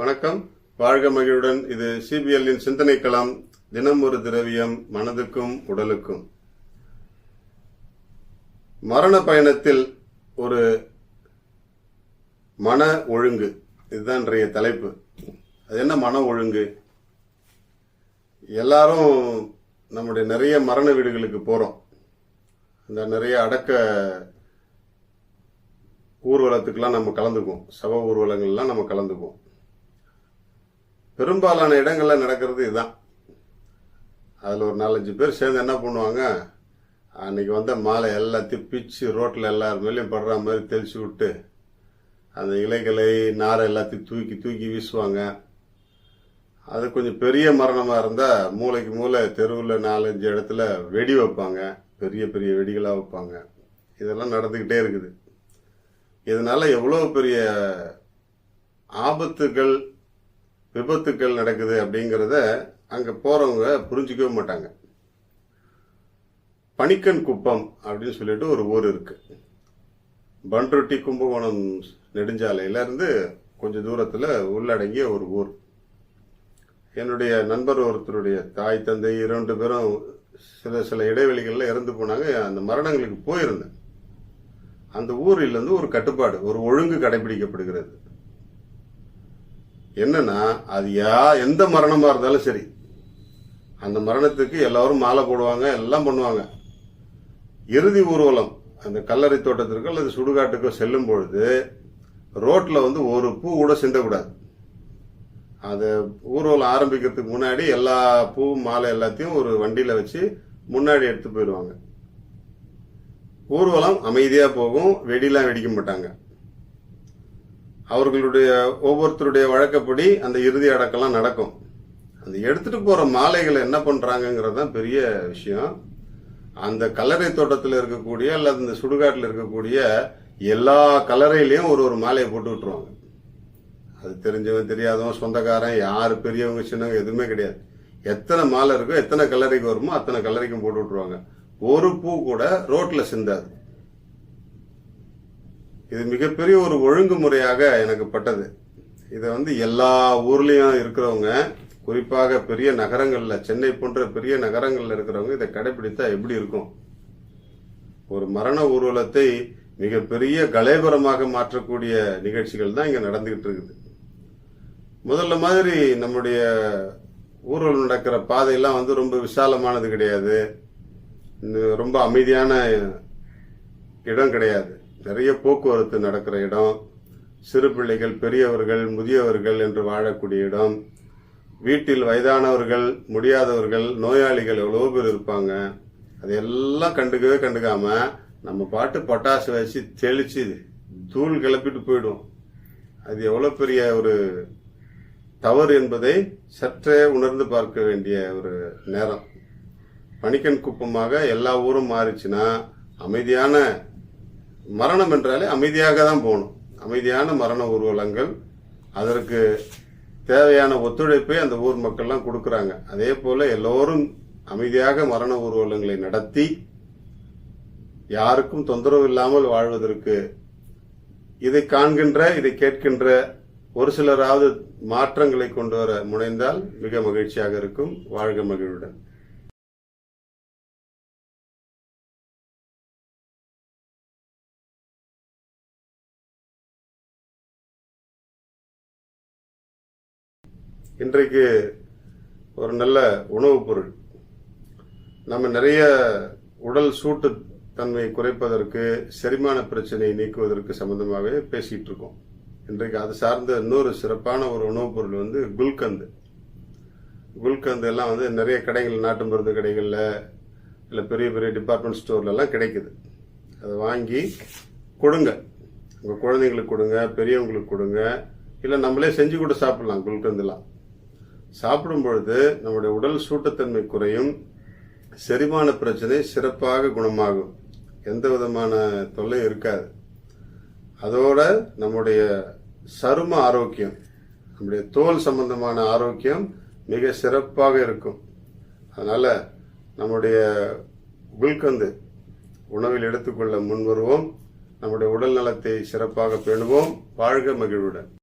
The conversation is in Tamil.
வணக்கம். வாழ்க மகிழுடன். இது சிபிஎல்லின் சிந்தனை களம் தினம் ஒரு திரவியம் மனதுக்கும் உடலுக்கும். மரண பயணத்தில் ஒரு மன ஒழுங்கு. இதுதான் இன்றைய தலைப்பு. அது என்ன மன ஒழுங்கு? எல்லாரும் நம்முடைய நிறைய மரண வீடுகளுக்கு போறோம். இந்த நிறைய அடக்க ஊர்வலத்துக்கெல்லாம் நம்ம கலந்துக்குவோம். சப ஊர்வலங்கள்லாம் நம்ம கலந்துக்குவோம். பெரும்பாலான இடங்களில் நடக்கிறது இதுதான். அதில் ஒரு நாலஞ்சு பேர் சேர்ந்து என்ன பண்ணுவாங்க? அன்னைக்கு வந்த மாலை எல்லாத்தையும் பிச்சு ரோட்டில் எல்லார் மேலேயும் படுற மாதிரி தெளிச்சு விட்டு அந்த இலைகளை நாரை எல்லாத்தையும் தூக்கி தூக்கி வீசுவாங்க. அது கொஞ்சம் பெரிய மரணமாக இருந்தால் மூளைக்கு மூளை தெருவில் நாலஞ்சு இடத்துல வெடி வைப்பாங்க. பெரிய பெரிய வெடிகளாக வைப்பாங்க. இதெல்லாம் நடந்துக்கிட்டே இருக்குது. இதனால் எவ்வளோ பெரிய ஆபத்துகள் விபத்துக்கள் நடக்குது அப்படிங்கிறத அங்கே போகிறவங்க புரிஞ்சிக்கவே மாட்டாங்க. பனிக்கன் குப்பம் அப்படின்னு சொல்லிட்டு ஒரு ஊர் இருக்குது பண்ருட்டி கும்பகோணம் நெடுஞ்சாலையிலேருந்து கொஞ்சம் தூரத்தில் உள்ளடங்கிய ஒரு ஊர். என்னுடைய நண்பர் ஒருத்தருடைய தாய் தந்தை இரண்டு பேரும் சில சில இடைவெளிகளில் இறந்து போனாங்க. அந்த மரணங்களுக்கு போயிருந்தேன். அந்த ஊரிலேருந்து ஒரு கட்டுப்பாடு ஒரு ஒழுங்கு கடைபிடிக்கப்படுகிறது. என்னன்னா அது யா எந்த மரணமா இருந்தாலும் சரி. அந்த மரணத்துக்கு எல்லாரும் மாலை போடுவாங்க எல்லாம் பண்ணுவாங்க. இறுதி ஊர்வலம் அந்த கல்லறை தோட்டத்திற்கோ அல்லது சுடுகாட்டுக்கோ செல்லும் பொழுது ரோட்டில் வந்து ஒரு பூ கூட சிந்தக்கூடாது. அது ஊர்வலம் ஆரம்பிக்கிறதுக்கு முன்னாடி எல்லா பூ மாலை எல்லாத்தையும் ஒரு வண்டியில் வச்சு முன்னாடி எடுத்து போயிடுவாங்க. ஊர்வலம் அமைதியாக போகும் வெடிலாம் வெடிக்க மாட்டாங்க. அவர்களுடைய ஒவ்வொருத்தருடைய வழக்கப்படி அந்த இறுதி அடக்கெல்லாம் நடக்கும். அந்த எடுத்துட்டு போற மாலைகளை என்ன பண்றாங்கிறது தான் பெரிய விஷயம். அந்த கல்லறை தோட்டத்தில் இருக்கக்கூடிய அல்லது இந்த சுடுகாட்டில் இருக்கக்கூடிய எல்லா கலரையிலையும் ஒரு ஒரு மாலையை போட்டு விட்டுருவாங்க. அது தெரிஞ்சவன் தெரியாதவன் சொந்தக்காரன் யார் பெரியவங்க சின்னவங்க எதுவுமே கிடையாது. எத்தனை மாலை இருக்கோ எத்தனை கல்லறைக்கு வருமோ அத்தனை கல்லறைக்கும் போட்டு விட்டுருவாங்க. ஒரு பூ கூட ரோட்டில் சிந்தாது. இது மிகப்பெரிய ஒரு ஒழுங்குமுறையாக எனக்கு பட்டது. இதை வந்து எல்லா ஊர்லேயும் இருக்கிறவங்க குறிப்பாக பெரிய நகரங்களில் சென்னை போன்ற பெரிய நகரங்களில் இருக்கிறவங்க இதை கடைபிடித்தா எப்படி இருக்கும்? ஒரு மரண ஊர்வலத்தை மிகப்பெரிய கலைபரமாக மாற்றக்கூடிய நிகழ்ச்சிகள் தான் இங்கே நடந்துகிட்டு இருக்குது. முதல்ல மாதிரி நம்முடைய ஊர்வலம் நடக்கிற பாதையெல்லாம் வந்து ரொம்ப விசாலமானது கிடையாது. இன்னும் ரொம்ப அமைதியான இடம் கிடையாது. நிறைய போக்குவரத்து நடக்கிற இடம் சிறு பிள்ளைகள் பெரியவர்கள் முதியவர்கள் என்று வாழக்கூடிய இடம். வீட்டில் வயதானவர்கள் முடியாதவர்கள் நோயாளிகள் எவ்வளோ பேர் இருப்பாங்க. அதையெல்லாம் கண்டுக்கவே கண்டுக்காம நம்ம பாட்டு பட்டாசு வச்சு தெளிச்சு தூள் கிளப்பிட்டு போயிடும் அது எவ்வளோ பெரிய ஒரு தவறு என்பதை சற்றே உணர்ந்து பார்க்க வேண்டிய ஒரு நேரம். பணிக்கன் குப்பமாக எல்லா ஊரும் மாறிச்சுன்னா அமைதியான மரணம் என்றாலே அமைதியாக தான் போகணும். அமைதியான மரண ஊர்வலங்கள் அதற்கு தேவையான ஒத்துழைப்பை அந்த ஊர் மக்கள்லாம் கொடுக்குறாங்க. அதே போல எல்லோரும் அமைதியாக மரண ஊர்வலங்களை நடத்தி யாருக்கும் தொந்தரவு இல்லாமல் வாழ்வதற்கு இதை காண்கின்ற இதை கேட்கின்ற ஒரு சிலராவது மாற்றங்களை கொண்டு வர முனைந்தால் மிக மகிழ்ச்சியாக இருக்கும். வாழ்க மகிழ்வுடன் இன்றைக்கு ஒரு நல்ல உணவுப் பொருள். நம்ம நிறைய உடல் சூட்டு தன்மை குறைப்பதற்கு செரிமான பிரச்சனையை நீக்குவதற்கு சம்பந்தமாகவே பேசிட்டு இருக்கோம். இன்றைக்கு அது சார்ந்த இன்னொரு சிறப்பான ஒரு உணவுப் பொருள் வந்து குல்கந்து. குல்கந்து எல்லாம் வந்து நிறைய கடைகள் நாட்டு மருந்து கடைகளில் இல்லை பெரிய பெரிய டிபார்ட்மெண்ட் ஸ்டோர்லலாம் கிடைக்குது. அதை வாங்கி கொடுங்க. உங்கள் குழந்தைங்களுக்கு கொடுங்க பெரியவங்களுக்கு கொடுங்க. இல்லை நம்மளே செஞ்சு கூட சாப்பிட்லாம் குல்கந்துலாம். சாப்பிடும் பொழுது நம்முடைய உடல் சூட்டத்தன்மை குறையும் செரிமான பிரச்சனை சிறப்பாக குணமாகும். எந்த விதமான தொல்லையும் இருக்காது. அதோட நம்முடைய சரும ஆரோக்கியம் நம்முடைய தோல் சம்பந்தமான ஆரோக்கியம் மிக சிறப்பாக இருக்கும். அதனால நம்முடைய உள்கந்து உணவில் எடுத்துக்கொள்ள முன்வருவோம். நம்முடைய உடல் நலத்தை சிறப்பாக பேணுவோம். வாழ்க மகிழ்வுடன்.